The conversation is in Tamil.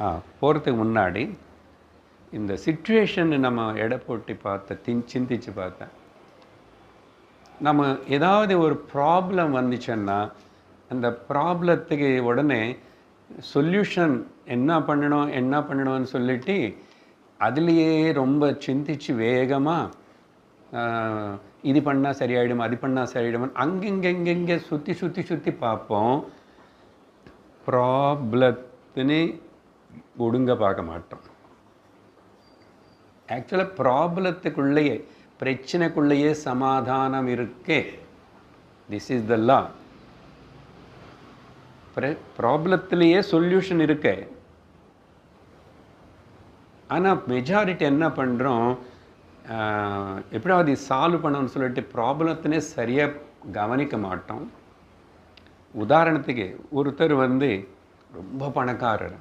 ஆ போகிறதுக்கு முன்னாடி இந்த சுச்சுவேஷன் நம்ம எடை போட்டி பார்த்த தின் சிந்திச்சு பார்த்தேன் நம்ம ஏதாவது ஒரு ப்ராப்ளம் வந்துச்சுன்னா அந்த ப்ராப்ளத்துக்கு உடனே சொல்யூஷன் என்ன பண்ணணும் என்ன பண்ணணும்னு சொல்லிட்டு அதுலேயே ரொம்ப சிந்திச்சு வேகமாக இது பண்ணால் சரியாயிடும் அது பண்ணால் சரியாயிடும் அங்கெங்கெங்கெங்கே சுற்றி சுற்றி சுற்றி பார்ப்போம். ப்ராப்ளத்துன்னு ஒடுங்க பார்க்க மாட்டோம் ஆக்சுவலாக ப்ராப்ளத்துக்குள்ளேயே பிரச்சனைக்குள்ளேயே சமாதானம் இருக்கே. திஸ் இஸ் த லா ப்ராப்ளத்திலேயே சொல்யூஷன் இருக்கு. ஆனால் மெஜாரிட்டி என்ன பண்ணுறோம் எப்படியாவது சால்வ் பண்ணணும்னு சொல்லிட்டு ப்ராப்ளத்தினே சரியாக கவனிக்க மாட்டோம். உதாரணத்துக்கு ஒருத்தர் வந்து ரொம்ப பணக்காரர்.